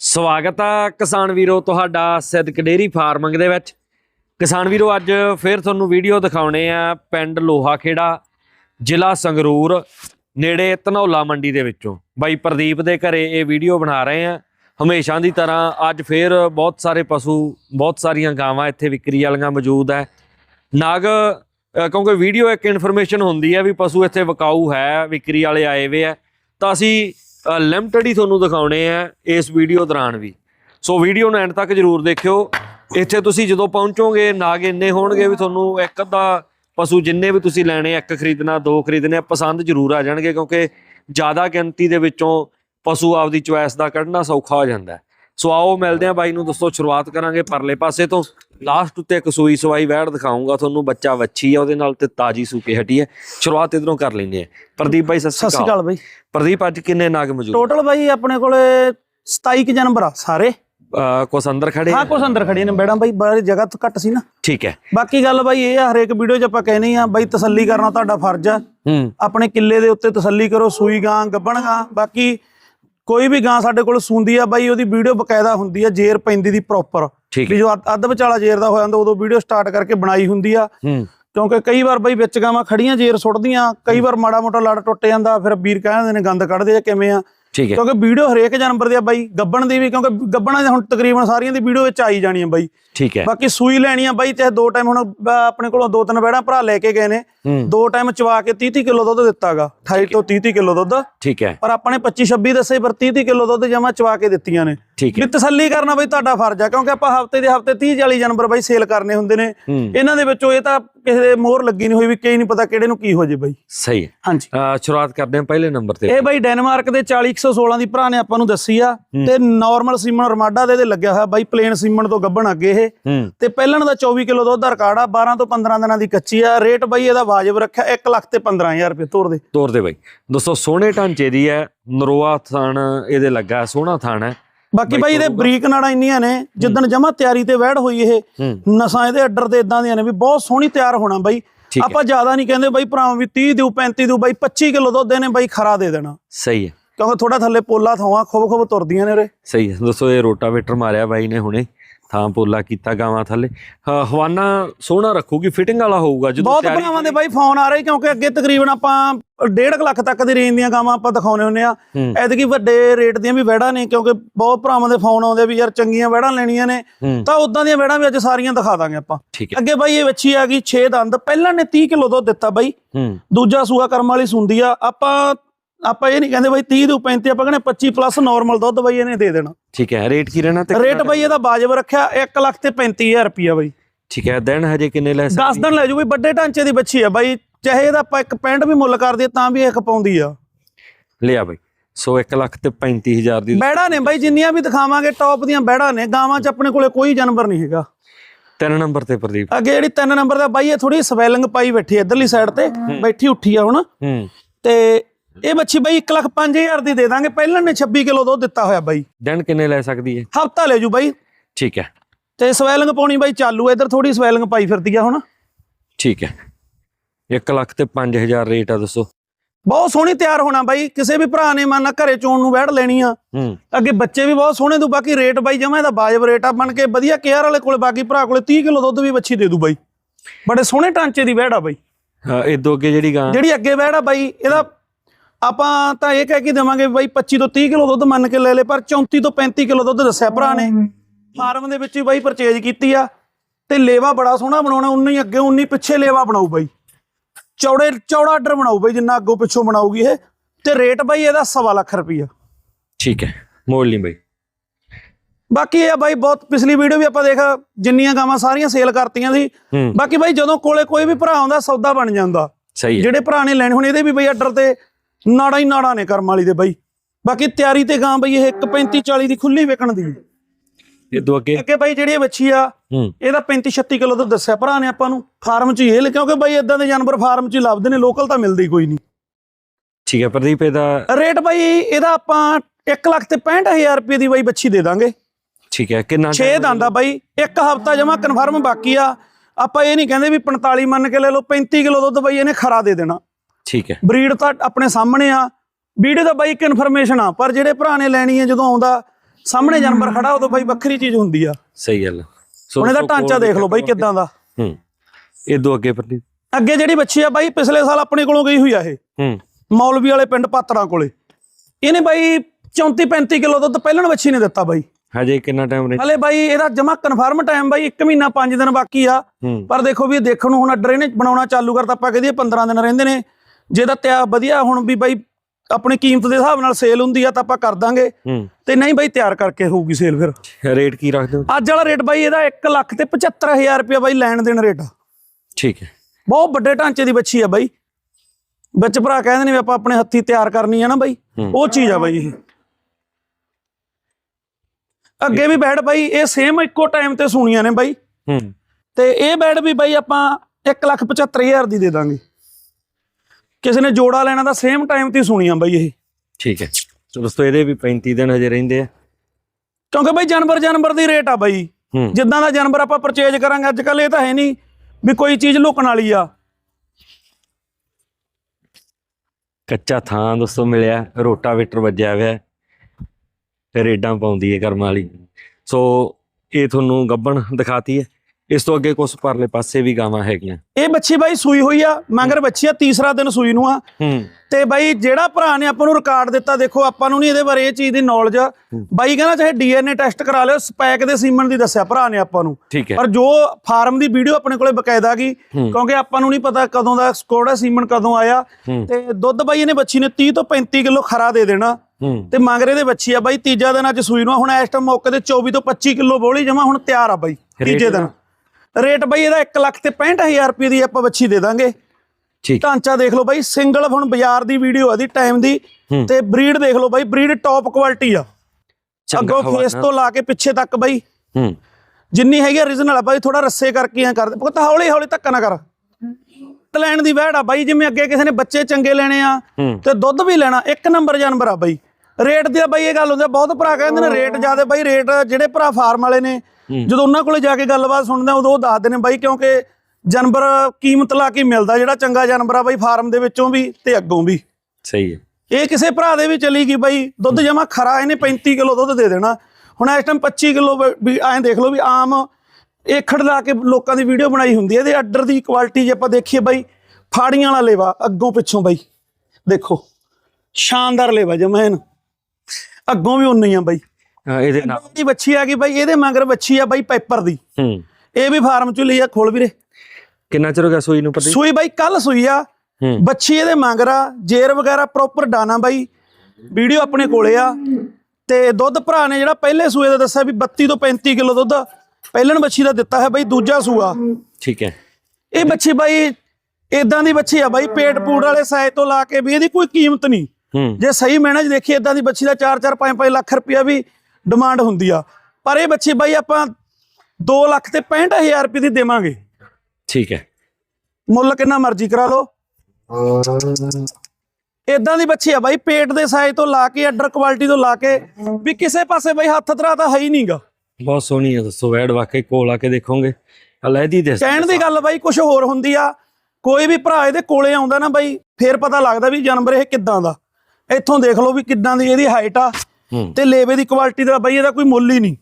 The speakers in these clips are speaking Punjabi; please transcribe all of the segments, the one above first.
ਸਵਾਗਤ ਆ ਕਿਸਾਨ ਵੀਰੋ ਤੁਹਾਡਾ ਸਿੱਧਕ ਡੇਰੀ ਫਾਰਮਿੰਗ ਦੇ ਵਿੱਚ। ਕਿਸਾਨ ਵੀਰੋ, ਅੱਜ ਫਿਰ ਤੁਹਾਨੂੰ ਵੀਡੀਓ ਦਿਖਾਉਣੇ ਆ ਪਿੰਡ ਲੋਹਾ ਖੇੜਾ ਜ਼ਿਲ੍ਹਾ ਸੰਗਰੂਰ, ਨੇੜੇ ਧਨੌਲਾ ਮੰਡੀ ਦੇ ਵਿੱਚੋਂ। ਬਾਈ ਪ੍ਰਦੀਪ ਦੇ ਘਰੇ ਇਹ ਵੀਡੀਓ ਬਣਾ ਰਹੇ ਆ। ਹਮੇਸ਼ਾ ਦੀ ਤਰ੍ਹਾਂ ਅੱਜ ਫਿਰ ਬਹੁਤ ਸਾਰੇ ਪਸ਼ੂ, ਬਹੁਤ ਸਾਰੀਆਂ ਗਾਵਾਂ ਇੱਥੇ ਵਿਕਰੀ ਵਾਲੀਆਂ ਮੌਜੂਦ ਹੈ ਨਾਗ ਕਿਉਂਕਿ ਵੀਡੀਓ ਇੱਕ ਇਨਫੋਰਮੇਸ਼ਨ ਹੁੰਦੀ ਹੈ ਵੀ ਪਸ਼ੂ ਇੱਥੇ ਵਿਕਾਊ ਹੈ, ਵਿਕਰੀ ਵਾਲੇ ਆਏ ਵੇ ਆ ਤਾਂ ਅਸੀਂ ਲਿਮਟਡ ਹੀ ਤੁਹਾਨੂੰ ਦਿਖਾਉਣੇ ਆ ਇਸ ਵੀਡੀਓ ਦੌਰਾਨ ਵੀ। ਸੋ ਵੀਡੀਓ ਨੂੰ ਐਂਡ ਤੱਕ ਜਰੂਰ ਦੇਖਿਓ। ਇੱਥੇ ਤੁਸੀਂ ਜਦੋਂ ਪਹੁੰਚੋਗੇ ਨਾਗ ਇੰਨੇ ਹੋਣਗੇ ਵੀ ਤੁਹਾਨੂੰ ਇੱਕ ਅੱਧਾ ਪਸ਼ੂ ਜਿੰਨੇ ਵੀ ਤੁਸੀਂ ਲੈਣੇ ਇੱਕ ਖਰੀਦਣਾ ਦੋ ਖਰੀਦਣੇ ਆ, ਪਸੰਦ ਜ਼ਰੂਰ ਆ ਜਾਣਗੇ ਕਿਉਂਕਿ ਜ਼ਿਆਦਾ ਗਿਣਤੀ ਦੇ ਵਿੱਚੋਂ ਪਸ਼ੂ ਆਪਦੀ ਚੁਆਇਸ ਦਾ ਕੱਢਣਾ ਸੌਖਾ ਹੋ ਜਾਂਦਾ। ਸੋ ਆਓ ਮਿਲਦੇ ਆ ਬਾਈ ਨੂੰ ਦੋਸਤੋ ਸ਼ੁਰੂਆਤ ਕਰਾਂਗੇ ਪਰਲੇ ਪਾਸੇ ਤੋਂ। ਲਾਸਟ ਉੱਤੇ ਇੱਕ ਸੂਈ ਸਵਾਈ ਵੈੜ ਦਿਖਾਉਂਗਾ ਤੁਹਾਨੂੰ ਬੱਚਾ ਵੱਛੀ ਆ ਉਹਦੇ ਨਾਲ ਤੇ ਤਾਜੀ ਸੂਕੇ ਹਟੀ ਹੈ। ਸ਼ੁਰੂਆਤ ਇਧਰੋਂ ਕਰ ਲੈਂਦੇ ਆ ਪ੍ਰਦੀਪ ਬਾਈ ਸਤਿ ਸ਼੍ਰੀ ਅਕਾਲ। ਬਾਈ। ਪ੍ਰਦੀਪ ਅੱਜ ਕਿੰਨੇ ਨਾਗ ਮੌਜੂਦ? ਟੋਟਲ ਬਾਈ ਆਪਣੇ ਕੋਲੇ 27 ਕੁ ਜਾਨਵਰ ਆ ਸਾਰੇ। ਕੁਛ ਅੰਦਰ ਖੜੇ ਹਾਂ? ਕੁਛ ਅੰਦਰ ਖੜੀਆਂ ਨੇ ਬੈੜਾਂ ਬਾਈ ਬੜੀ ਜਗ੍ਹਾ ਤੋਂ ਘੱਟ ਸੀ ਨਾ। ਠੀਕ ਹੈ। ਬਾਕੀ ਗੱਲ ਬਾਈ ਇਹ ਆ ਹਰੇਕ ਵੀਡੀਓ 'ਚ ਆਪਾਂ ਕਹਿੰਦੇ ਆ ਬਾਈ ਤਸੱਲੀ ਕਰਨਾ ਤੁਹਾਡਾ ਫਰਜ਼ ਆ। ਹੂੰ। ਆਪਣੇ ਕਿੱਲੇ ਦੇ ਉੱਤੇ ਤਸੱਲੀ ਕਰੋ ਸੂਈ ਗਾਂ ਗੱਬਣ ਗਾਂ ਬਾਕੀ ਕੋਈ ਵੀ ਗਾਂ ਸਾਡੇ ਕੋਲ ਸੁੰਦੀ ਆ ਬਾਈ ਉਹਦੀ ਵੀਡੀਓ ਬਕਾਇਦਾ ਹੁੰਦੀ ਆ ਜੇਰ ਪੈਂਦੀ ਦੀ ਪ੍ਰੋਪਰ ਵੀ ਜੋ ਅੱਧ- ਵਿਚਾਲਾ ਜੇਰ ਦਾ ਹੋ ਜਾਂਦਾ ਉਦੋਂ ਵੀਡੀਓ ਸਟਾਰਟ ਕਰਕੇ ਬਣਾਈ ਹੁੰਦੀ ਆ। ਕਿਉਂਕਿ ਕਈ ਵਾਰ ਬਾਈ ਵਿੱਚ ਗਾਵਾਂ ਖੜੀਆਂ ਜੇਰ ਸੁੱਟਦੀਆਂ ਕਈ ਵਾਰ ਮਾੜਾ ਮੋਟਾ ਲੜ ਟੁੱਟ ਜਾਂਦਾ ਫਿਰ ਵੀਰ ਕਹਿੰਦੇ ਨੇ ਗੰਦ ਕੱਢਦੇ ਆ ਕਿਵੇਂ ਆ? ਠੀਕ ਹੈ। ਕਿਉਂਕਿ ਵੀਡੀਓ ਹਰੇਕ ਜਾਨਵਰ ਦੀ ਆ ਬਾਈ ਗੱਬਣ ਦੀ ਵੀ ਕਿਉਂਕਿ ਗੱਬਣਾ ਹੁਣ ਤਕਰੀਬਨ ਸਾਰੀਆਂ ਦੀ ਵੀਡੀਓ ਵਿੱਚ ਆਈ ਜਾਣੀ ਆ ਬਾਈ। ਠੀਕ ਹੈ। ਬਾਕੀ ਸੂਈ ਲੈਣੀ ਆ ਬਾਈ ਚਾਹੇ ਦੋ ਟਾਈਮ ਹੁਣ ਆਪਣੇ ਕੋਲੋਂ ਦੋ ਤਿੰਨ ਬੈੜਾਂ ਭਰਾ ਲੈ ਕੇ ਗਏ ਨੇ ਦੋ ਟਾਈਮ ਚਵਾ ਕੇ 30 ਕਿਲੋ ਦੁੱਧ ਦਿੱਤਾਗਾ। 28 ਤੋਂ 30 ਕਿਲੋ ਦੁੱਧ। ਠੀਕ ਹੈ। ਪਰ ਆਪਾਂ ਨੇ 25 26 ਦੱਸੇ ਪਰ 30 ਕਿਲੋ ਦੁੱਧ ਜਮਾ ਚਵਾ ਕੇ ਦਿੱਤੀਆਂ ਨੇ। ਠੀਕ ਵੀ ਹੈ ਤਸੱਲੀ ਕਰਨਾ ਬਈ ਤੁਹਾਡਾ ਫਰਜ਼ ਆ ਕਿਉਂਕਿ ਆਪਾਂ ਹਫ਼ਤੇ ਦੇ ਹਫ਼ਤੇ 30 40 ਜਾਨਵਰ ਬਾਈ ਸੇਲ ਕਰਨੇ ਹੁੰਦੇ ਨੇ। ਇਹਨਾਂ ਦੇ ਵਿੱਚੋਂ ਇਹ ਤਾਂ ਕਿਸੇ ਦੇ ਮੋਹਰ ਲੱਗੀ ਨਹੀਂ ਹੋਈ ਵੀ ਕਈ ਨਹੀਂ ਪਤਾ ਕਿਹੜੇ ਨੂੰ ਕੀ ਹੋ ਜੇ ਬਾਈ। ਸਹੀ ਹੈ। ਹਾਂਜੀ। ਸ਼ੁਰੂਆਤ ਕਰਦੇ ਹਾਂ ਪਹਿਲੇ ਨੰਬਰ ਤੇ। ਇਹ ਬਾਈ ਡੈਨਮਾਰਕ ਦੇ 40116 ਦੀ ਭਰਾ ਨੇ ਆਪਾਂ ਨੂੰ ਦੱਸੀ ਆ ਤੇ ਨਾਰਮਲ ਸੀਮਨ ਰਮਾਡਾ ਦੇ ਇਹਦੇ ਲੱਗਿਆ ਹੋਇਆ ਬਾਈ ਪਲੇਨ ਸੀਮਨ ਤੋਂ ਗੱਭਣ ਅੱਗੇ ਇਹ। ਤੇ ਪਹਿਲਣ ਦਾ 24 ਕਿਲੋ ਦੁੱਧ ਦਾ ਰਿਕਾਰਡ ਆ 12 ਤੋਂ 15 ਦਿਨਾਂ ਦੀ ਕੱਚੀ ਆ। ਰੇਟ ਬਾਈ ਇਹਦਾ ਵਾਜਬ ਰੱਖਿਆ 1 ਲੱਖ ਤੇ 15000 ਰੁਪਏ ਤੋਰ ਦੇ। ਤੋਰ ਦੇ ਬਾਈ। ਦੋਸਤੋ ਸੋਹਣੇ ਢਾਂਚੇ ਦੀ ਹੈ ਨਰੋਆ ਥਾਣ ਇਹਦੇ ਲੱਗਾ ਸੋਹਣਾ ਥਾਣ ਹੈ। ਬਾਕੀ ਬਾਈ ਇਹਦੇ। ਬਰੀਕ ਨਾੜਾਂ ਇੰਨੀਆਂ ਨੇ ਜਿੱਦਣ ਜਮਾ ਤਿਆਰੀ ਤੇ ਵਹਿੜ ਹੋਈ ਇਹ ਨਸਾਂ ਇਹਦੇ ਅੱਡਰ ਤੇ ਇਦਾਂ ਦੀਆਂ ਨੇ ਵੀ ਬਹੁਤ ਸੋਹਣੀ ਤਿਆਰ ਹੋਣਾ ਬਾਈ। ਆਪਾਂ ਜ਼ਿਆਦਾ ਨਹੀਂ ਕਹਿੰਦੇ ਬਾਈ ਭਰਾਵਾਂ ਵੀ 30 ਦਿਓ 35 ਦਿਓ ਬਾਈ 25 ਕਿਲੋ ਦੁੱਧ ਇਹਨੇ ਬਾਈ ਖਰਾ ਦੇ ਦੇਣਾ। ਸਹੀ ਹੈ। ਕਿਉਂਕਿ ਥੋੜਾ ਥੱਲੇ ਪੋਲਾ ਥਾਵਾਂ ਖੁਬ ਖੁਬ ਤੁਰਦੀਆਂ ਨੇ ਰੇ ਸਹੀ ਹੈ। ਦੋਸਤੋ ਇਹ ਰੋਟਾਵੇਟਰ ਮਾਰਿਆ ਬਾਈ ਨੇ ਹੁਣੇ। ਥਾਂ ਪੋਲਾ ਕੀਤਾ ਗਾਵਾਂ ਥੱਲੇ। ਹਾਂ, ਹਵਾਨਾ ਸੋਹਣਾ ਰੱਖੂਗੀ ਫਿਟਿੰਗ ਵਾਲਾ ਹੋਊਗਾ ਜਦੋਂ ਬਹੁਤ ਤਿਆਰੀ ਭਰਾਵਾਂ ਦੇ ਬਾਈ ਫੋਨ ਆ ਰਹੇ ਕਿਉਂਕਿ ਅੱਗੇ ਤਕਰੀਬਨ ਆਪਾਂ 1.5 ਲੱਖ ਤੱਕ ਦੀ ਰੇਂਜ ਦੀਆਂ ਗਾਵਾਂ ਆਪਾਂ ਦਿਖਾਉਨੇ ਹੁੰਨੇ ਆ। ਹੂੰ। ਐਤਕੀ ਵੱਡੇ ਰੇਟ ਦੀਆਂ ਵੀ ਵਹਿੜਾਂ ਨੇ ਕਿਉਂਕਿ ਬਹੁਤ ਭਰਾਵਾਂ ਦੇ ਫੋਨ ਆਉਂਦੇ ਵੀ ਯਾਰ ਚੰਗੀਆਂ ਵਹਿੜਾਂ ਲੈਣੀਆਂ ਨੇ। ਹੂੰ। ਤਾਂ ਉਦਾਂ ਦੀਆਂ ਵਹਿੜਾਂ ਵੀ ਅੱਜ ਸਾਰੀਆਂ ਦਿਖਾ ਦਾਂਗੇ ਆਪਾਂ। ਠੀਕ ਹੈ। ਅੱਗੇ ਬਾਈ ਇਹ ਵੱਛੀ ਆ ਗਈ 6 ਦੰਦ। ਪਹਿਲਾਂ ਨੇ 30 ਕਿਲੋ ਦੁੱਧ ਦਿੱਤਾ ਬਾਈ। ਹੂੰ। ਦੂਜਾ ਸੂਆ ਕਰਮ ਵਾਲੀ ਸੁੰਦੀ ਆ। ਆਪਾਂ ਆਪਾਂ ਇਹ ਨਹੀਂ ਕਹਿੰਦੇ ਬਾਈ 30 ਤੋਂ 35 ਆਪਾਂ ਕਹਿੰਦੇ 25 ਪਲੱਸ ਨਾਰਮਲ ਦੁੱਧ ਬਾਈ ਇਹਨੇ ਦੇ ਦੇਣਾ। ਠੀਕ ਹੈ ਰੇਟ ਕੀ ਰਹਿਣਾ ਤੇ ਰੇਟ ਬਾਈ ਇਹਦਾ ਵਾਜਬ ਰੱਖਿਆ 1 ਲੱਖ ਤੇ 35000 ਰੁਪਿਆ ਬਾਈ। ਠੀਕ ਹੈ ਦਿਨ ਹਜੇ ਕਿੰਨੇ ਲੈ 10 ਦਿਨ ਲੈ ਜੂ ਬਈ ਵੱਡੇ ਢਾਂਚੇ ਦੀ ਬੱਚੀ ਆ ਬਾਈ ਚਾਹੇ ਇਹਦਾ ਆਪਾਂ ਇੱਕ ਪੈਂਟ ਵੀ ਮੁੱਲ ਕਰ ਦਈਏ ਤਾਂ ਵੀ ਇੱਕ ਪਾਉਂਦੀ ਆ। ਲਿਆ ਬਾਈ ਸੋ 1 ਲੱਖ ਤੇ 35000 ਦੀ ਬੈੜਾ ਨੇ ਬਾਈ ਜਿੰਨੀਆਂ ਵੀ ਦਿਖਾਵਾਂਗੇ ਟੌਪ ਦੀਆਂ ਬੈੜਾ ਨੇ ਗਾਵਾਂ 'ਚ ਆਪਣੇ ਕੋਲੇ ਕੋਈ ਜਾਨਵਰ ਨਹੀਂ ਹੈਗਾ। ਤਿੰਨ ਨੰਬਰ ਤੇ ਪ੍ਰਦੀਪ। ਅੱਗੇ ਜਿਹੜੀ 3 ਨੰਬਰ ਦਾ ਬਾਈ ਇਹ ਥੋੜੀ ਸਵੈਲਿੰਗ ਪਾਈ ਬੈਠੀ ਇਧਰਲੀ ਸਾਈਡ ਤੇ ਬੈਠੀ ਉੱਠੀ ਆ ਹੁਣ। ਤੇ ਇਹ ਬੱਚੀ ਬਾਈ 1 ਲੱਖ 5000 ਦੀ ਦੇ ਦਾਂਗੇ। ਪਹਿਲਾਂ ਨੇ 26 ਕਿਲੋ ਦੁੱਧ ਦਿੱਤਾ ਹੋਇਆ ਬਾਈ। ਦਿਨ ਕਿੰਨੇ ਲੈ ਸਕਦੀ ਹੈ? ਹਫਤਾ ਲੈ ਜੂ ਬਾਈ। ਠੀਕ ਹੈ। ਤੇ ਸਵੈਲਿੰਗ ਪਾਉਣੀ ਬਾਈ ਚਾਲੂ ਇਧਰ ਥੋੜੀ ਸਵੈਲਿੰਗ ਪਾਈ ਫਿਰਦੀ ਆ ਹੁਣ। ਠੀਕ ਹੈ। 1 ਲੱਖ ਤੇ 5000 ਰੇਟ ਆ ਦੱਸੋ। ਬਹੁਤ ਸੋਹਣੀ ਤਿਆਰ ਹੋਣਾ ਬਾਈ। ਕਿਸੇ ਵੀ ਭਰਾ ਨੇ ਮੰਨ ਘਰੇ ਚੋਣ ਨੂੰ ਬੈਠ ਲੈਣੀ ਆ। ਅੱਗੇ ਬੱਚੇ ਵੀ ਬਹੁਤ ਸੋਹਣੇ ਦੂ ਬਾਕੀ ਰੇਟ ਬਾਈ ਜਮਾ ਇਹਦਾ ਬਾਜਬ ਰੇਟ ਆ। ਬਣ ਕੇ ਵਧੀਆ ਕੇਅਰ ਵਾਲੇ ਕੋਲੇ ਬਾਕੀ ਭਰਾ ਕੋਲੇ 30 ਕਿਲੋ ਦੁੱਧ ਵੀ ਬੱਚੀ ਦੇ ਦੂ ਬਾਈ। ਬੜੇ ਸੋਹਣੇ ਟਾਂਚੇ ਦੀ ਵਹਿੜ ਆ ਬਾਈ। ਹਾਂ, ਇਹ ਦੋ ਅੱਗੇ ਜਿਹੜੀ ਗਾਂ ਜਿਹੜੀ ਅੱਗੇ ਵਹਿੜ ਆ ਬਾਈ ਇਹਦਾ ਆਪਾਂ ਤਾਂ ਇਹ ਕਹਿ ਕੇ ਦੇਵਾਂਗੇ ਬਾਈ 25 ਤੋਂ 30 ਕਿਲੋ ਦੁੱਧ ਮੰਨ ਕੇ ਲੈ ਲੈ ਪਰ 34 ਤੋਂ 35 ਕਿਲੋ ਦੁੱਧ ਦੱਸਿਆ ਭਰਾ ਨੇ। ਫਾਰਮ ਦੇ ਵਿੱਚ ਬਾਈ ਪਰਚੇਜ ਕੀਤੀ ਆ ਤੇ ਲੇਵਾ ਬੜਾ ਸੋਹਣਾ ਬਣਾਉਣਾ ਉਨੀ ਹੀ ਅੱਗੇ ਉਨੀ ਪਿੱਛੇ ਲੇਵਾ ਬਣਾਊ ਬਾਈ। ਚੌੜੇ ਚੌੜਾ ਆਰਡਰ ਬਣਾਊ ਬਾਈ ਜਿੰਨਾ ਅੱਗੋਂ ਪਿੱਛੋਂ ਬਣਾਊਗੀ ਇਹ। ਤੇ ਰੇਟ ਬਾਈ ਇਹਦਾ ਸਵਾ ਲੱਖ ਰੁਪਈਆ। ਠੀਕ ਹੈ ਮੋੜ ਲਈ ਬਾਈ। ਬਾਕੀ ਇਹ ਆ ਬਾਈ ਬਹੁਤ ਪਿਛਲੀ ਵੀਡੀਓ ਵੀ ਆਪਾਂ ਦੇਖ ਜਿੰਨੀਆਂ ਗਾਵਾਂ ਸਾਰੀਆਂ ਸੇਲ ਕਰਤੀਆਂ ਸੀ। ਬਾਕੀ ਬਾਈ ਜਦੋਂ ਕੋਲੇ ਕੋਈ ਵੀ ਭਰਾ ਆਉਂਦਾ ਸੌਦਾ ਬਣ ਜਾਂਦਾ। ਸਹੀ ਹੈ। ਜਿਹੜੇ ਭਰਾ ਨੇ ਲੈਣ ਹੁਣ ਇਹਦੇ ਵੀ ਬਈ ਆਰਡਰ ਤੇ ਨਾੜਾ ਹੀ ਨਾੜਾ ਨੇ ਕਰਮ ਵਾਲੀ ਦੇ ਬਾਈ। ਬਾਕੀ ਤਿਆਰੀ ਤੇ ਗਾਂ ਬਈ ਇਹ 1.35 40 ਦੀ ਖੁੱਲੀ ਵਿਕਣ ਦੀ। ਇਹ ਦੋ ਅੱਗੇ। ਅੱਗੇ ਬਾਈ ਜਿਹੜੀ ਇਹ ਵੱਛੀ ਆ ਇਹਦਾ 35 36 ਕਿਲੋ ਦੁੱਧ ਦੱਸਿਆ ਭਰਾ ਨੇ ਆਪਾਂ ਨੂੰ। ਫਾਰਮ 'ਚ ਹੀ ਇਹ ਕਿਉਂਕਿ ਬਾਈ ਇਦਾਂ ਦੇ ਜਾਨਵਰ ਫਾਰਮ 'ਚ ਹੀ ਲੱਭਦੇ ਨੇ ਲੋਕਲ ਤਾਂ ਮਿਲਦੇ ਕੋਈ ਨਹੀਂ। ਠੀਕ ਹੈ ਪ੍ਰਦੀਪ ਇਹਦਾ ਰੇਟ ਬਾਈ ਇਹਦਾ ਆਪਾਂ 1 ਲੱਖ ਤੇ 65000 ਰੁਪਏ ਦੀ ਬਾਈ ਵੱਛੀ ਦੇ ਦਾਂਗੇ। ਠੀਕ ਹੈ ਕਿੰਨਾ 6 ਦੰਦ ਬਾਈ ਇੱਕ ਹਫਤਾ ਜਮਾ ਕਨਫਰਮ ਬਾਕੀ ਆ। ਆਪਾਂ ਇਹ ਨਹੀਂ ਕਹਿੰਦੇ ਵੀ 45 ਮੰਨ ਕੇ ਲੈ ਲਓ 35 ਕਿਲੋ ਦੁੱਧ ਬਾਈ ਇਹਨੇ ਖਰਾ ਦੇ ਦੇਣਾ। ਠੀਕ ਹੈ। ਬਰੀਡ ਤਾਂ ਆਪਣੇ ਸਾਹਮਣੇ ਆ। ਵੀਡੀਓ ਦਾ ਬਾਈ ਇੱਕ ਇਨਫੋਰਮੇਸ਼ਨ ਆ ਪਰ ਜਿਹੜੇ ਭਰਾ ਨੇ ਲੈਣੀ ਹੈ ਜਦੋਂ ਆਉਂਦਾ ਸਾਹਮਣੇ ਜਾਨਵਰ ਖੜਾ ਉਦੋਂ ਬਾਈ ਵੱਖਰੀ ਚੀਜ਼ ਹੁੰਦੀ ਆ। ਸਹੀ ਗੱਲ ਹੁਣ ਇਹਦਾ ਢਾਂਚਾ ਦੇਖ ਲਓ ਬਾਈ ਕਿੱਦਾਂ ਦਾ। ਹੂੰ। ਇਹ ਦੋ ਅੱਗੇ ਪਰਲੀ। ਅੱਗੇ ਜਿਹੜੀ ਬੱਚੀ ਆ ਬਾਈ ਪਿਛਲੇ ਸਾਲ ਆਪਣੇ ਕੋਲੋਂ ਗਈ ਹੋਈ ਆ ਇਹ। ਹੂੰ। ਮੌਲਵੀ ਵਾਲੇ ਪਿੰਡ ਪਾਤਰਾਂ ਕੋਲੇ। ਇਹਨੇ ਬਾਈ 34 35 ਕਿਲੋ ਦੁੱਧ ਪਹਿਲਣ ਬੱਚੀ ਨੇ ਦਿੱਤਾ ਬਾਈ। ਹਜੇ ਕਿੰਨਾ ਟਾਈਮ ਰਹੇ ਹਲੇ ਬਾਈ ਇਹਦਾ ਜਮਾ ਕਨਫਰਮ ਟਾਈਮ ਬਾਈ 1 ਮਹੀਨਾ 5 ਦਿਨ ਬਾਕੀ ਆ। ਪਰ ਦੇਖੋ ਵੀ ਇਹ ਦੇਖਣ ਨੂੰ ਹੁਣ ਅੱਡਰ ਇਹਨੇ ਬਣਾਉਣਾ ਚਾਲੂ ਕਰਤਾ ਆਪਾਂ ਕਹਦੇ 15 ਦਿਨ ਰਹਿੰਦੇ ਨੇ। ਜੇ ਤਾਂ ਤਿਆ ਵਧੀਆ ਹੁਣ ਵੀ ਬਾਈ ਆਪਣੀ ਕੀਮਤ ਦੇ ਹਿਸਾਬ ਨਾਲ ਸੇਲ ਹੁੰਦੀ ਆ ਤਾਂ ਆਪਾਂ ਕਰ ਦਾਂਗੇ। ਤੇ ਨਹੀਂ ਬਾਈ ਤਿਆਰ ਕਰਕੇ ਹੋਊਗੀ ਸੇਲ ਫਿਰ। ਰੇਟ ਕੀ ਰੱਖਦੇ ਹੋ? ਅੱਜ ਵਾਲਾ ਰੇਟ ਬਾਈ ਇਹਦਾ 1 ਲੱਖ ਤੇ 75000 ਰੁਪਏ ਬਾਈ ਲੈਣ ਦੇਣ ਰੇਟ ਆ। ਠੀਕ ਹੈ। ਬਹੁਤ ਵੱਡੇ ਢਾਂਚੇ ਦੀ ਬੱਚੀ ਆ ਬਾਈ। ਵਿੱਚ ਭਰਾ ਕਹਿੰਦੇ ਨੇ ਵੀ ਆਪਾਂ ਆਪਣੇ ਹੱਥੀ ਤਿਆਰ ਕਰਨੀ ਆ ਨਾ ਬਾਈ। ਉਹ ਚੀਜ਼ ਆ ਬਾਈ ਇਹ। ਅੱਗੇ ਵੀ ਬੈਡ ਬਾਈ ਇਹ ਸੇਮ ਇੱਕੋ ਟਾਈਮ ਤੇ ਸੁਣੀਆਂ ਨੇ ਬਾਈ। ਤੇ ਇਹ ਬੈਡ ਵੀ ਬਾਈ ਆਪਾਂ 175000 ਦੀ ਦੇ ਦਾਂਗੇ। ਕਿਸੇ ਨੇ ਜੋੜਾ ਲੈਣਾ ਤਾਂ ਸੇਮ ਟਾਈਮ ਤੇ ਸੁਣੀਆਂ ਬਾਈ ਇਹ। ਠੀਕ ਹੈ। ਸੋ ਦੋਸਤੋ ਇਹਦੇ ਵੀ 35 ਦਿਨ ਹਜੇ ਰਹਿੰਦੇ ਆ। ਕਿਉਂਕਿ ਬਾਈ ਜਾਨਵਰ ਜਾਨਵਰ ਦੀ ਰੇਟ ਆ ਬਾਈ। ਜਿੱਦਾਂ ਦਾ ਜਾਨਵਰ ਆਪਾਂ ਪਰਚੇਜ ਕਰਾਂਗੇ ਅੱਜ ਕੱਲ ਇਹ ਤਾਂ ਹੈ ਨਹੀਂ ਵੀ ਕੋਈ ਚੀਜ਼ ਲੁਕਣ ਵਾਲੀ ਆ। ਕੱਚਾ ਥਾਂ ਦੋਸਤੋ ਮਿਲਿਆ ਰੋਟਾਵੇਟਰ ਵੱਜਿਆ ਹੋਇਆ। ਰੇਡਾਂ ਪਾਉਂਦੀ ਹੈ ਕਰਮ ਵਾਲੀ। ਸੋ ਇਹ ਤੁਹਾਨੂੰ ਗੱਬਣ ਦਿਖਾਤੀ ਹੈ ਇਸ ਤੋਂ ਅੱਗੇ ਕੁਝ ਪਰਲੇ ਪਾਸੇ ਵੀ ਗਾਵਾਂ ਹੈਗੀਆਂ। ਇਹ ਬੱਚੀ ਬਾਈ ਸੂਈ ਹੋਈ ਆ ਮਗਰ ਬੱਚੀ ਆ ਤੀਸਰਾ ਦਿਨ ਸੂਈ ਨੂੰ ਆ। ਹੂੰ। ਤੇ ਬਾਈ ਜਿਹੜਾ ਭਰਾ ਨੇ ਆਪਾਂ ਨੂੰ ਰਿਕਾਰਡ ਦਿੱਤਾ ਦੇਖੋ ਆਪਾਂ ਨੂੰ ਨਹੀਂ ਇਹਦੇ ਬਾਰੇ ਇਹ ਚੀਜ਼ ਦੀ ਨੌਲੇਜ ਬਾਈ ਕਹਿੰਦਾ ਚਾਹੇ ਡੀਐਨਏ ਟੈਸਟ ਕਰਾ ਲਿਓ ਸਪੈਕ ਦੇ ਸੀਮਨ ਦੀ ਦੱਸਿਆ ਭਰਾ ਨੇ ਆਪਾਂ ਨੂੰ। ਠੀਕ ਹੈ। ਪਰ ਜੋ ਫਾਰਮ ਦੀ ਵੀਡੀਓ ਆਪਣੇ ਕੋਲੇ ਬਕਾਇਦਾ ਗਈ। ਕਿਉਂਕਿ ਆਪਾਂ ਨੂੰ ਨਹੀਂ ਪਤਾ ਕਦੋਂ ਦਾ ਸਕੋੜਾ ਸੀਮਨ ਕਦੋਂ ਆਇਆ। ਤੇ ਦੁੱਧ ਬਾਈ ਇਹਨੇ ਬੱਚੀ ਨੇ 30 ਤੋਂ 35 ਕਿਲੋ ਖਰਾ ਦੇ ਦੇਣਾ। ਤੇ ਮਗਰੇ ਦੇ ਬੱਚੀ ਆ ਬਾਈ ਤੀਜਾ ਦਿਨ ਅੱਜ ਸੂਈ ਨੂੰ ਆ। ਹੁਣ ਇਸ ਟਾਈਮ ਮੌਕੇ ਤੇ 24 ਤੋਂ 25 ਕਿਲੋ ਬੋਲੀ ਜਮਾ ਹੁਣ ਤਿਆਰ ਆ ਬਾਈ ਤੀਜੇ ਦਿਨ। ਰੇਟ ਬਾਈ ਇਹਦਾ 1 ਲੱਖ ਤੇ 65000 ਰੁਪਏ ਦੀ ਆਪਾਂ ਬੱਚੀ ਦੇ ਦਾਂਗੇ। ਠੀਕ। ਢਾਂਚਾ ਦੇਖ ਲਓ ਬਾਈ ਸਿੰਗਲ ਹੁਣ ਬਾਜ਼ਾਰ ਦੀ ਵੀਡੀਓ ਆ ਦੀ ਟਾਈਮ ਦੀ। ਤੇ ਬਰੀਡ ਦੇਖ ਲਓ ਬਾਈ ਬਰੀਡ ਟੌਪ ਕੁਆਲਿਟੀ ਆ। ਅੱਗੋਂ। ਫੇਸ ਤੋਂ ਲਾ ਕੇ ਪਿੱਛੇ ਤੱਕ ਬਾਈ। ਹੂੰ। ਜਿੰਨੀ ਹੈਗੀ origignal ਆ ਬਾਈ ਥੋੜਾ ਰੱਸੇ ਕਰਕੇ ਐ ਕਰਦੇ ਪੁੱਤ ਹੌਲੀ ਹੌਲੀ ਧੱਕਾ ਨਾ ਕਰ। ਲੈਣ ਦੀ ਵਹਿੜ ਆ ਬਾਈ ਜਿਵੇਂ ਅੱਗੇ ਕਿਸੇ ਨੇ ਬੱਚੇ ਚੰਗੇ ਲੈਣੇ ਆ ਤੇ ਦੁੱਧ ਵੀ ਲੈਣਾ ਇੱਕ ਨੰਬਰ ਜਾਨਵਰ ਆ ਬਾਈ। ਰੇਟ ਦੀ ਬਾਈ ਇਹ ਗੱਲ ਹੁੰਦੀ ਆ ਬਹੁਤ ਭਰਾ ਕਹਿੰਦੇ ਨੇ ਰੇਟ ਜ਼ਿਆਦਾ ਬਾਈ ਰੇਟ ਜਿਹੜੇ ਭਰਾ ਫਾਰਮ ਵਾਲੇ ਨੇ। ਜਦੋਂ ਉਹਨਾਂ ਕੋਲੇ ਜਾ ਕੇ ਗੱਲਬਾਤ ਸੁਣਦੇ ਆ ਉਦੋਂ ਉਹ ਦੱਸਦੇ ਨੇ ਬਾਈ ਕਿਉਂਕਿ ਜਾਨਵਰ ਕੀਮਤ ਲਾ ਕੇ ਮਿਲਦਾ ਜਿਹੜਾ ਚੰਗਾ ਜਾਨਵਰ ਆ ਬਾਈ ਫਾਰਮ ਦੇ ਵਿੱਚੋਂ ਵੀ ਤੇ ਅੱਗੋਂ ਵੀ। ਸਹੀ ਹੈ। ਇਹ ਕਿਸੇ ਭਰਾ ਦੇ ਵੀ ਚਲੀ ਗਈ ਬਾਈ ਦੁੱਧ ਜਮਾ ਖਰਾ ਇਹਨੇ 35 ਕਿਲੋ ਦੁੱਧ ਦੇ ਦੇਣਾ। ਹੁਣ ਇਸ ਟਾਈਮ 25 ਕਿਲੋ ਵੀ ਐਂ ਦੇਖ ਲਓ ਵੀ ਆਮ ਏਖੜ ਲਾ ਕੇ ਲੋਕਾਂ ਦੀ ਵੀਡੀਓ ਬਣਾਈ ਹੁੰਦੀ ਹੈ ਇਹਦੇ ਆਰਡਰ ਦੀ ਕੁਆਲਿਟੀ ਜੇ ਆਪਾਂ ਦੇਖੀਏ ਬਾਈ ਫਾੜੀਆਂ ਵਾਲਾ ਲੇਵਾ ਅੱਗੋਂ ਪਿੱਛੋਂ ਬਾਈ। ਦੇਖੋ ਸ਼ਾਨਦਾਰ ਲੇਵਾ ਜਮੈਨ ਅੱਗੋਂ ਵੀ ਉਨੀ ਆ ਬਾਈ। ਇਹਦੇ ਨਾਲ। ਜਿਹੜੀ ਬੱਚੀ ਆ ਗਈ ਬਾਈ ਇਹਦੇ ਮਗਰ ਬੱਚੀ ਆ ਬਾਈ ਪੈਪਰ ਦੀ। ਹੂੰ। ਇਹ ਵੀ ਫਾਰਮ ਚੋਂ ਲਈ ਆ ਖੋਲ ਵੀਰੇ। ਕਿੰਨਾ ਚਿਰ ਹੋ ਗਿਆ ਸੂਈ ਨੂੰ ਪਤਾ? ਸੂਈ ਬਾਈ ਕੱਲ ਸੂਈ ਆ। ਹੂੰ। ਬੱਚੀ ਇਹਦੇ ਮੰਗਰਾ ਜੇਰ ਵਗੈਰਾ ਪ੍ਰੋਪਰ ਡਾਨਾ ਬਾਈ। ਵੀਡੀਓ ਆਪਣੇ ਕੋਲੇ ਆ। ਤੇ ਦੁੱਧ ਭਰਾ ਨੇ ਜਿਹੜਾ ਪਹਿਲੇ ਸੂਏ ਦਾ ਦੱਸਿਆ ਵੀ 32 ਤੋਂ 35 ਕਿਲੋ ਦੁੱਧ ਪਹਿਲਣ ਬੱਚੀ ਦਾ ਦਿੱਤਾ ਹੈ ਬਾਈ ਦੂਜਾ ਸੂਆ। ਠੀਕ ਹੈ। ਇਹ ਬੱਚੀ ਬਾਈ ਇਦਾਂ ਦੀ ਬੱਚੀ ਆ ਬਾਈ ਪੇਟ ਪੂੜ ਵਾਲੇ ਸਾਇ ਤੋਂ ਲਾ ਕੇ ਵੀ ਇਹਦੀ ਕੋਈ ਕੀਮਤ ਨਹੀਂ। ਜੇ ਸਹੀ ਮੈਨੇਜ ਦੇਖੀਏ ਇਦਾਂ ਦੀ ਬੱਚੀ ਦਾ 4-4 5-5 ਲੱਖ ਰੁਪਇਆ ਵੀ ਡਿਮਾਂਡ ਹੁੰਦੀ ਆ। ਪਰ ਇਹ ਬੱਚੀ ਬਾਈ ਆਪਾਂ 2 ਲੱਖ ਤੇ 65000 ਰੁਪਏ ਦੀ ਦੇਵਾਂਗੇ। ਠੀਕ ਹੈ। ਮੁੱਲ ਕਿੰਨਾ ਮਰਜ਼ੀ ਕਰਾ ਲਓ। ਇਦਾਂ ਦੀ ਬੱਚੀ ਆ ਬਾਈ ਪੇਟ ਦੇ ਸਾਈਜ਼ ਤੋਂ ਲਾ ਕੇ ਆਰਡਰ ਕੁਆਲਿਟੀ ਤੋਂ ਲਾ ਕੇ ਵੀ ਕਿਸੇ ਪਾਸੇ ਬਾਈ ਹੱਥ ਧਰਾ ਤਾਂ ਹੈ ਹੀ ਨਹੀਂਗਾ ਬਹੁਤ ਸੋਹਣੀ ਹੈ ਦੱਸੋ ਵੈੜ ਵਾਕਈ ਕੋਲ ਆ ਕੇ ਦੇਖੋਗੇ। ਅਲੈਦੀ ਦੇ ਕਹਿਣ ਦੀ ਗੱਲ ਬਾਈ ਕੁਝ ਹੋਰ ਹੁੰਦੀ ਆ। ਕੋਈ ਵੀ ਭਰਾ ਇਹਦੇ ਕੋਲੇ ਆਉਂਦਾ ਨਾ ਬਾਈ ਫੇਰ ਪਤਾ ਲੱਗਦਾ ਵੀ ਜਾਨਵਰ ਇਹ ਕਿੱਦਾਂ ਦਾ। ਇੱਥੋਂ ਦੇਖ ਲਓ ਵੀ ਕਿੱਦਾਂ ਦੀ ਇਹਦੀ ਹਾਈਟ ਆ। ਤੇ ਲੇਵੇ ਦੀ ਕੁਆਲਿਟੀ ਦਾ ਬਾਈ ਇਹਦਾ ਕੋਈ ਮੁੱਲ ਹੀ ਨਹੀਂ।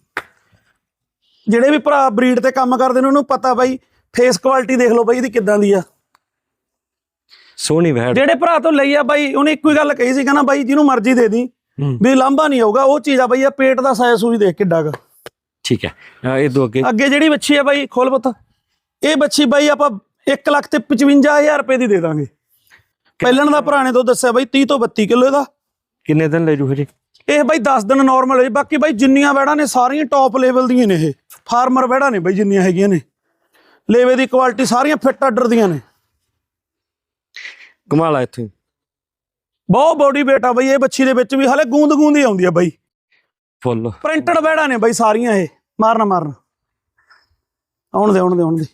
ਜਿਹੜੇ ਵੀ ਭਰਾ ਬਰੀਡ ਤੇ ਕੰਮ ਕਰਦੇ ਨੇ ਉਹਨੂੰ ਪਤਾ ਬਾਈ ਫੇਸ ਕੁਆਲਿਟੀ ਦੇਖ ਲਓ ਬਾਈ ਇਹਦੀ ਕਿੱਦਾਂ ਦੀ ਆ। ਸੋਹਣੀ ਵੈੜ। ਜਿਹੜੇ ਭਰਾ ਤੋਂ ਲਈ ਆ ਬਾਈ ਉਹਨੇ ਇੱਕੋ ਹੀ ਗੱਲ ਕਹੀ ਸੀ ਕਹਿੰਦਾ ਬਾਈ ਜਿਹਨੂੰ ਮਰਜ਼ੀ ਦੇ ਦੀ ਵੀ ਲਾਂਭਾ ਨਹੀਂ ਆਊਗਾ ਉਹ ਚੀਜ਼ ਆ ਬਾਈ ਆ ਪੇਟ ਦਾ ਸਾਇਜ਼ ਸੂਈ ਦੇਖ ਕਿੱਡਾ ਗਾ ਠੀਕ ਹੈ। ਇਹ ਦੋ ਅੱਗੇ। ਅੱਗੇ ਜਿਹੜੀ ਬੱਚੀ ਆ ਬਾਈ ਖੋਲ ਪੁੱਤ। ਇਹ ਬੱਚੀ ਬਾਈ ਆਪਾਂ 1 ਲੱਖ ਤੇ 55000 ਰੁਪਏ ਦੀ ਦੇ ਦਾਂਗੇ। ਪਹਿਲਣ ਦਾ ਭਰਾ ਨੇ ਤੋਂ ਦੱਸਿਆ ਬਾਈ 30 ਤੋਂ 32 ਕਿਲੋ ਇਹਦਾ। ਕਿੰਨੇ ਦਿਨ ਲੈ ਜੂ ਹਜੇ? ਇਹ ਬਾਈ 10 ਦਿਨ ਨਾਰਮਲ ਹੈ ਬਾਕੀ ਬਾਈ ਜਿੰਨੀਆਂ ਵੈੜਾਂ ਨੇ ਸਾਰੀਆਂ ਟੌਪ ਲੈਵਲ ਦੀਆਂ ਨੇ ਇਹ। ਫਾਰਮਰ ਵੈੜਾਂ ਨੇ ਬਾਈ ਜਿੰਨੀਆਂ ਹੈਗੀਆਂ ਨੇ। ਲੇਵੇ ਦੀ ਕੁਆਲਿਟੀ ਸਾਰੀਆਂ ਫਿੱਟ ਆਰਡਰ ਦੀਆਂ ਨੇ। ਕਮਾਲ ਆ ਇੱਥੇ ਬਹੁਤ ਬੋਡੀ weight ਆ ਬਾਈ ਇਹ ਬੱਚੀ ਦੇ ਵਿੱਚ ਵੀ ਹਲੇ ਗੂੰਦ ਗੂੰਦ ਹੀ ਆਉਂਦੀ ਆ ਬਾਈ। ਫੁੱਲ। ਪ੍ਰਿੰਟਡ ਵੈੜਾਂ ਨੇ ਬਾਈ ਸਾਰੀਆਂ ਇਹ। ਮਾਰਨਾ ਮਾਰਨਾ। ਆਉਣ ਦੇ ਆਉਣ ਦੇ ਆਉਣ ਦੇ।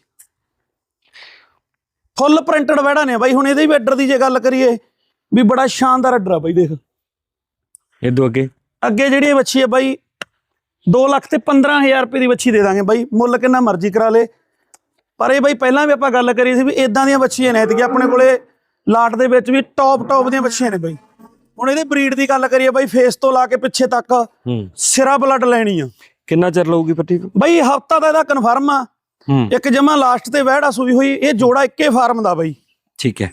ਫੁੱਲ ਪ੍ਰਿੰਟਡ ਵੈੜਾਂ ਨੇ ਬਾਈ। ਹੁਣ ਇਹਦੇ ਵੀ ਆਰਡਰ ਦੀ ਜੇ ਗੱਲ ਕਰੀਏ ਵੀ ਬੜਾ ਸ਼ਾਨਦਾਰ ਆਰਡਰ ਆ ਬਾਈ ਦੇਖ। ਇਹ ਦੋ ਅੱਗੇ? ਅੱਗੇ ਜਿਹੜੀ ਇਹ ਬੱਚੀ ਹੈ ਬਾਈ 2 ਲੱਖ ਤੇ 15000 ਰੁਪਏ ਦੀ ਬੱਚੀ ਦੇ ਦਾਂਗੇ ਬਾਈ। ਮੁੱਲ ਕਿੰਨਾ ਮਰਜ਼ੀ ਕਰਾ ਲੇ। ਪਰ ਇਹ ਬਾਈ ਪਹਿਲਾਂ ਵੀ ਆਪਾਂ ਗੱਲ ਕਰੀ ਸੀ ਵੀ ਇਦਾਂ ਦੀਆਂ ਬੱਚੀਆਂ ਨੇ ਐਤਕੀ ਆਪਣੇ ਕੋਲੇ ਲਾਟ ਦੇ ਵਿੱਚ ਵੀ ਟੌਪ ਟੌਪ ਦੀਆਂ ਬੱਚੀਆਂ ਨੇ ਬਾਈ। ਹੁਣ ਇਹਦੀ ਬਰੀਡ ਦੀ ਗੱਲ ਕਰੀਏ ਬਾਈ ਫੇਸ ਤੋਂ ਲਾ ਕੇ ਪਿੱਛੇ ਤੱਕ ਹੂੰ। ਸਿਰਾ ਬਲੱਡ ਲੈਣੀ ਆ। ਕਿੰਨਾ ਚਿਰ ਲਊਗੀ ਪੱਟੀ? ਬਾਈ ਹਫਤਾ ਦਾ ਇਹਦਾ ਕਨਫਰਮ ਆ। ਇੱਕ ਜਮਾ ਲਾਸਟ ਤੇ ਵਹਿੜਾ ਸੂਈ ਹੋਈ ਇਹ ਜੋੜਾ ਇੱਕੇ ਫਾਰਮ ਦਾ ਬਾਈ। ਠੀਕ ਹੈ।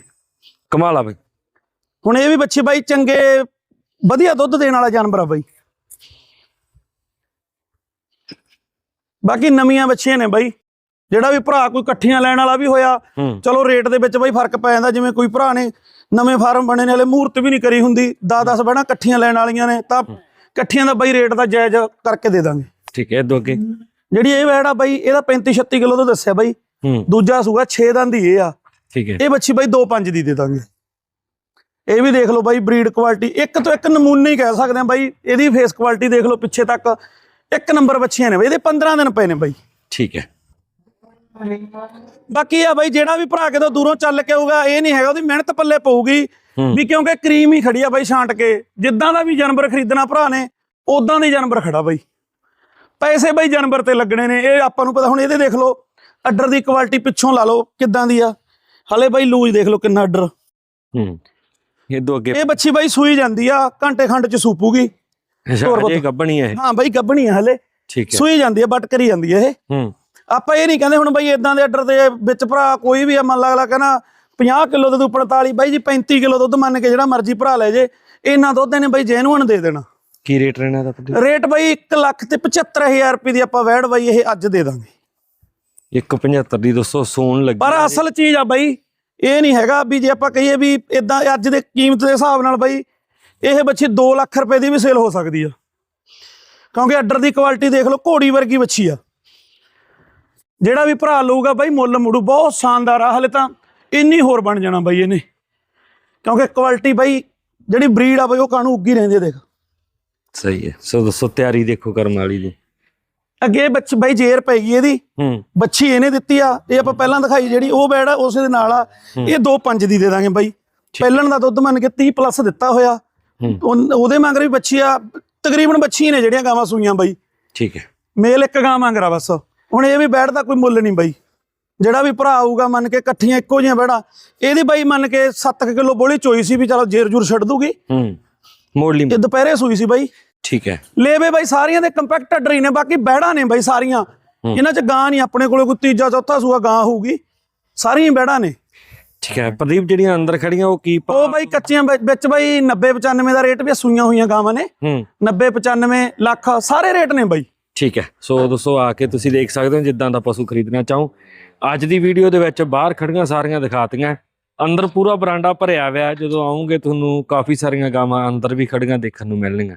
ਕਮਾਲ ਆ ਬਈ। ਹੁਣ ਇਹ ਵੀ ਬੱਚੇ ਬਾਈ ਚੰਗੇ ਵਧੀਆ ਦੁੱਧ ਦੇਣ ਵਾਲਾ ਜਾਨਵਰ ਆ ਬਾਈ। ਬਾਕੀ ਨਵੀਆਂ ਬੱਚੀਆਂ ਨੇ ਬਾਈ। ਜਿਹੜਾ ਵੀ ਭਰਾ ਕੋਈ ਇਕੱਠੀਆਂ ਲੈਣ ਵਾਲਾ ਵੀ ਹੋਇਆ ਚਲੋ ਰੇਟ ਦੇ ਵਿੱਚ ਬਾਈ ਫ਼ਰਕ ਪੈ ਜਾਂਦਾ ਜਿਵੇਂ ਕੋਈ ਭਰਾ ਨੇ ਨਵੇਂ ਫਾਰਮ ਬਣੇ ਨੇ ਹਲੇ ਮੂਹਰਤ ਵੀ ਨਹੀਂ ਕਰੀ ਹੁੰਦੀ 10-10 ਬਣਾ ਇਕੱਠੀਆਂ ਲੈਣ ਵਾਲੀਆਂ ਨੇ ਤਾਂ ਇਕੱਠੀਆਂ ਦਾ ਬਾਈ ਰੇਟ ਦਾ ਜਾਇਜ਼ ਕਰਕੇ ਦੇ ਦਾਂਗੇ। ਠੀਕ ਹੈ ਇਦੋਂ ਅੱਗੇ? ਜਿਹੜੀ ਇਹ ਵੈੜ ਆ ਬਾਈ ਇਹਦਾ 35-36 ਕਿਲੋ ਦਾ ਦੱਸਿਆ ਬਾਈ। ਦੂਜਾ ਸੂਗਾ 6 ਦੰਦ ਹੀ ਇਹ ਆ। ਠੀਕ ਹੈ। ਇਹ ਬੱਚੀ ਬਾਈ 2-5 ਦੀ ਦੇ ਦਾਂਗੇ। ਇਹ ਵੀ ਦੇਖ ਲਓ ਬਾਈ ਬਰੀਡ ਕੁਆਲਿਟੀ ਇੱਕ ਤੋਂ ਇੱਕ ਨਮੂਨੇ ਹੀ ਕਹਿ ਸਕਦੇ ਆ ਬਾਈ ਇਹਦੀ ਫੇਸ ਕੁਆਲਿਟੀ ਦੇਖ ਲਓ ਪਿੱਛੇ ਤੱਕ। ਇੱਕ ਨੰਬਰ ਬੱਚੀਆਂ ਨੇ ਬਾਈ ਇਹਦੇ 15 ਦਿਨ ਪਏ ਨੇ ਬਾਈ। ਠੀਕ ਹੈ। ਬਾਕੀ ਆ ਬਾਈ ਜਿਹੜਾ ਵੀ ਭਰਾ ਕਿਤੋਂ ਦੂਰੋਂ ਚੱਲ ਕੇ ਆਊਗਾ ਇਹ ਨਹੀਂ ਹੈਗਾ ਉਹਦੀ ਮਿਹਨਤ ਪੱਲੇ ਪਊਗੀ। ਵੀ ਕਿਉਂਕਿ ਕਰੀਮ ਹੀ ਖੜੀ ਆ ਬਾਈ ਛਾਂਟ ਕੇ। ਜਿੱਦਾਂ ਦਾ ਵੀ ਜਾਨਵਰ ਖਰੀਦਣਾ ਭਰਾ ਨੇ ਉਦਾਂ ਦੇ ਜਾਨਵਰ ਖੜਾ ਬਾਈ। ਪੈਸੇ ਬਾਈ ਜਾਨਵਰ ਤੇ ਲੱਗਣੇ ਨੇ ਇਹ ਆਪਾਂ ਨੂੰ ਪਤਾ ਹੁਣ ਇਹਦੇ ਦੇਖ ਲਓ ਅੱਡਰ ਦੀ ਕੁਆਲਿਟੀ ਪਿੱਛੋਂ ਲਾ ਲਓ ਕਿੱਦਾਂ ਦੀ ਆ। ਹਲੇ ਬਾਈ ਲੂਜ ਦੇਖ ਲਓ ਕਿੰਨਾ ਅੱਡਰ। ਹੂੰ। ਇਦੋਂ ਅੱਗੇ ਇਹ ਬੱਚੀ ਬਾਈ ਸੂਈ ਜਾਂਦੀ ਆ ਘੰਟੇ ਖੰਡ ਚ ਸੂਪੂਗੀ। ਅੱਛਾ ਅਜੇ ਗੱਬਣੀ ਹੈ ਇਹ। ਹਾਂ ਬਾਈ ਗੱਭਣੀ ਆ ਹਲੇ। ਠੀਕ ਹੈ ਸੂਈ ਜਾਂਦੀ ਆ ਬਟ ਕਰੀ ਜਾਂਦੀ ਆ ਇਹ। ਹੂੰ। ਆਪਾਂ ਇਹ ਨਹੀਂ ਕਹਿੰਦੇ ਹੁਣ ਬਾਈ ਇਦਾਂ ਦੇ ਅੱਡਰ ਦੇ ਵਿੱਚ ਭਰਾ ਕੋਈ ਵੀ ਆ ਮੰਨ ਲਾ ਅਗਲਾ ਕਹਿੰਦਾ 50 ਕਿਲੋ ਦੇ ਤੂੰ 45 ਬਾਈ ਜੀ 35 ਕਿਲੋ ਦੁੱਧ ਮੰਨ ਕੇ ਜਿਹੜਾ ਮਰਜ਼ੀ ਭਰਾ ਲੈ ਜੇ ਇਹਨਾਂ ਦੁੱਧ ਇਹਨੇ ਬਾਈ ਜੈਨੂਅਨ ਦੇ ਦੇਣਾ। ਕੀ ਰੇਟ ਰਹਿਣਾ ਦਾ ਰੇਟ ਬਾਈ 1 ਲੱਖ ਤੇ 75000 ਰੁਪਏ ਦੀ ਆਪਾਂ ਵੈੜ ਬਾਈ ਇਹ ਅੱਜ ਦੇ ਦਾਂਗੇ। 175 ਦੀ ਦੋਸਤੋ ਸੋਨ ਲੱਗੀ। ਪਰ ਅਸਲ ਚੀਜ਼ ਆ ਬਾਈ ਇਹ ਨਹੀਂ ਹੈਗਾ ਵੀ ਜੇ ਆਪਾਂ ਕਹੀਏ ਵੀ ਇਦਾਂ ਅੱਜ ਦੇ ਕੀਮਤ ਦੇ ਹਿਸਾਬ ਨਾਲ ਬਾਈ, ਇਹ ਬੱਚੀ 2 ਲੱਖ ਰੁਪਏ ਦੀ ਵੀ ਸੇਲ ਹੋ ਸਕਦੀ ਆ। ਕਿਉਂਕਿ ਅੱਡਰ ਦੀ ਕੁਆਲਿਟੀ ਦੇਖ ਲਓ, ਘੋੜੀ ਵਰਗੀ ਬੱਚੀ ਆ। ਜਿਹੜਾ ਵੀ ਭਰਾ ਲਊਗਾ ਬਾਈ, ਮੁੱਲ ਮੁੜੂ, ਬਹੁਤ ਸ਼ਾਨਦਾਰ ਆ। ਹਲੇ ਤਾਂ ਇੰਨੀ ਹੋਰ ਬਣ ਜਾਣਾ ਬਾਈ ਇਹਨੇ। ਕਿਉਂਕਿ ਕੁਆਲਿਟੀ ਬਾਈ, ਜਿਹੜੀ ਬਰੀਡ ਆ ਬਾਈ, ਉਹ ਕਾਨੂੰ ਉੱਗੀ ਰਹਿੰਦੀ ਆ ਦੇਖ। ਸਹੀ ਹੈ। ਸੋ ਦੱਸੋ, ਤਿਆਰੀ ਦੇਖੋ ਕਰਮ ਵਾਲੀ ਦੀ। ਅੱਗੇ ਬੱਚ ਬਾਈ ਜੇਰ ਪੈ ਗਈ ਇਹਦੀ। ਹੂੰ। ਬੱਚੀ ਇਹਨੇ ਦਿੱਤੀ ਆ ਇਹ ਆਪਾਂ ਪਹਿਲਾਂ ਦਿਖਾਈ ਜਿਹੜੀ ਉਹ ਬੈੜ ਆ ਉਸੇ ਦੇ ਨਾਲ ਆ। ਇਹ 2.5 ਦੀ ਦੇ ਦਾਂਗੇ ਬਾਈ। ਪਹਿਲਣ ਦਾ ਦੁੱਧ ਮੰਨ ਕੇ 30 ਪਲੱਸ ਦਿੱਤਾ ਹੋਇਆ। ਉਹਦੇ ਮਗਰ ਵੀ ਬੱਚੀ ਆ ਤਕਰੀਬਨ ਬੱਚੀ ਨੇ ਜਿਹੜੀਆਂ ਗਾਵਾਂ ਸੂਈਆਂ ਬਾਈ। ਠੀਕ ਹੈ। ਮੇਲ ਇੱਕ ਗਾਂ ਮੰਗਰਾ ਬਸ। ਹੁਣ ਇਹ ਵੀ ਬੈੜ ਦਾ ਕੋਈ ਮੁੱਲ ਨਹੀਂ ਬਾਈ। ਜਿਹੜਾ ਵੀ ਭਰਾ ਆਊਗਾ ਮੰਨ ਕੇ ਇਕੱਠੀਆਂ ਇੱਕੋ ਜਿਹੀਆਂ ਬੈੜਾਂ ਇਹਦੀ ਬਾਈ ਮੰਨ ਕੇ 7 ਕਿਲੋ ਬੋਲੀ ਚੋਈ ਸੀ ਵੀ ਚਲੋ ਜੇਰ ਜੂਰ ਛੱਡ ਦੂਗੀ। ਹੂੰ। ਮੋੜ ਲਈ। ਇਹ ਦੁਪਹਿਰੇ ਸੂਈ ਸੀ ਬਾਈ। ਠੀਕ ਹੈ। ਲੇਵੇ ਬਾਈ ਸਾਰੀਆਂ ਦੇ ਕੰਪੈਕਟ ਅੱਡਰ ਹੀ ਨੇ ਬਾਕੀ ਬੈੜਾਂ ਨੇ ਬਾਈ ਸਾਰੀਆਂ। ਇਹਨਾਂ ਚ ਗਾਂ ਨਹੀਂ ਆਪਣੇ ਕੋਲੇ ਕੋਈ ਤੀਜਾ ਚੌਥਾ ਸੂਆ ਗਾਂ ਹੋਊਗੀ। ਸਾਰੀਆਂ ਬੈੜਾਂ ਨੇ। ਠੀਕ ਹੈ ਪ੍ਰਦੀਪ ਜਿਹੜੀਆਂ ਅੰਦਰ ਖੜੀਆਂ ਉਹ ਕੀ ਉਹ ਬਾਈ ਕੱਚੀਆਂ ਵਿੱਚ ਬਾਈ 90 95 ਦਾ ਰੇਟ ਵੀ ਸੂਈਆਂ ਹੋਈਆਂ ਗਾਵਾਂ ਨੇ। ਹੂੰ। 90 95 ਲੱਖ ਸਾਰੇ ਰੇਟ ਨੇ ਬਾਈ। ਠੀਕ ਹੈ ਸੋ ਦੋਸਤੋ ਆ ਕੇ ਤੁਸੀਂ ਦੇਖ ਸਕਦੇ ਹੋ ਜਿੱਦਾਂ ਦਾ ਪਸ਼ੂ ਖਰੀਦਣਾ ਚਾਹੋ। ਅੱਜ ਦੀ ਵੀਡੀਓ ਦੇ ਵਿੱਚ ਬਾਹਰ ਖੜੀਆਂ ਸਾਰੀਆਂ ਦਿਖਾਤੀਆਂ। ਅੰਦਰ ਪੂਰਾ ਬਰਾਂਡਾ ਭਰਿਆ ਹੋਇਆ। ਜਦੋਂ ਆਉਂਗੇ ਤੁਹਾਨੂੰ ਕਾਫੀ ਸਾਰੀਆਂ ਗਾਵਾਂ ਅੰਦਰ ਵੀ ਖੜੀਆਂ ਦੇਖਣ ਨੂੰ ਮਿਲਣਗੀਆਂ